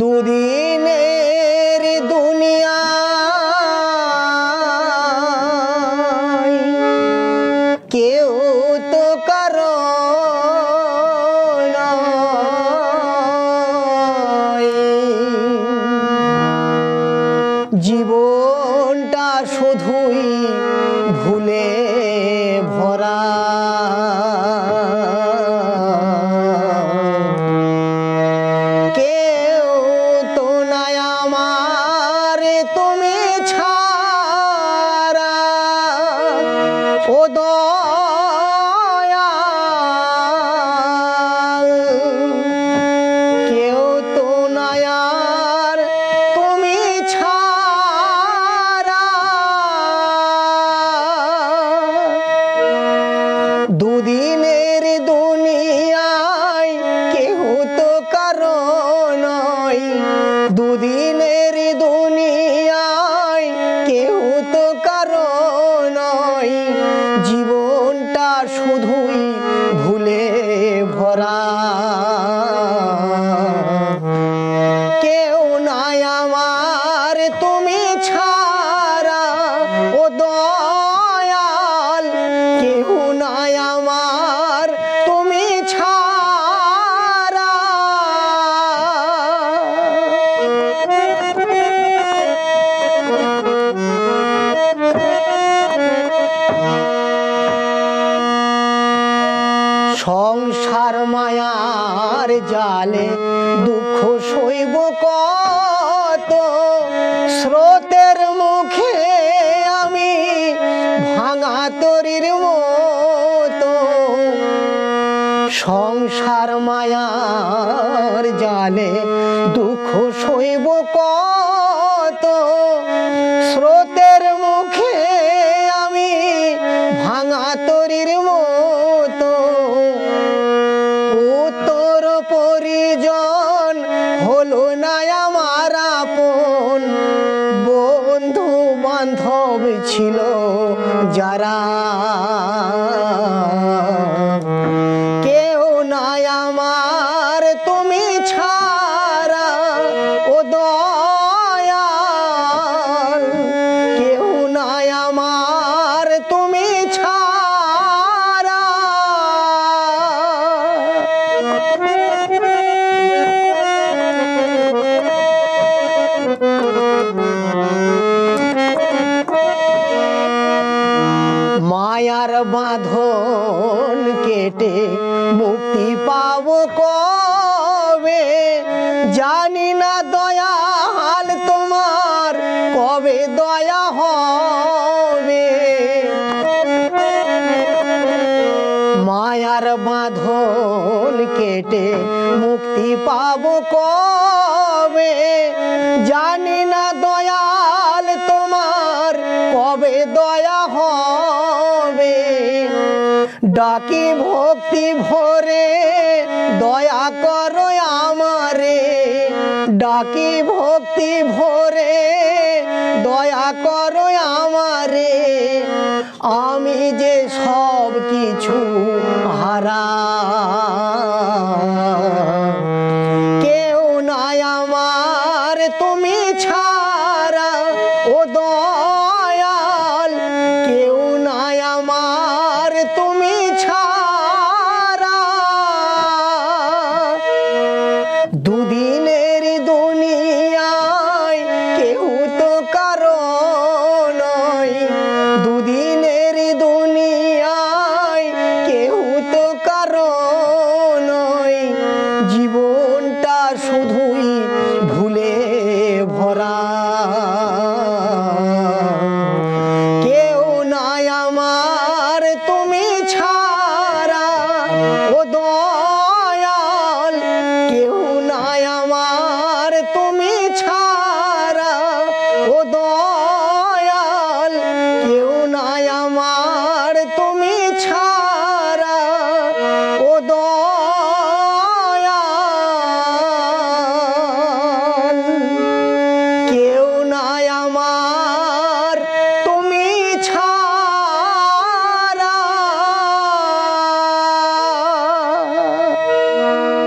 দুদিনের দুনিয়া। কেউ তো কারও জীবনটা শুধুই ভুলে ও দয়াল, কেউ তো নাই আর তুমি ছাড়া। দুদিনের দুনিয়ায় কেহ তো কারও নয়। দুদিনের দুনিয়ায় কেহ তো কারও মায়ার জালে দুঃখ সইব কত? স্রোতের মুখে আমি ভাঙা তরির মতো। সংসার মায়ার জালে দুঃখ বান্ধব ছিল যারা মায়ার বাঁধন কেটে মুক্তি পাবো কবে ভক্তি ভরে, দয়া করো আমারে। ডাকি ভক্তি ভরে, দয়া করো আমারে। আমি যে সব কিছু হারা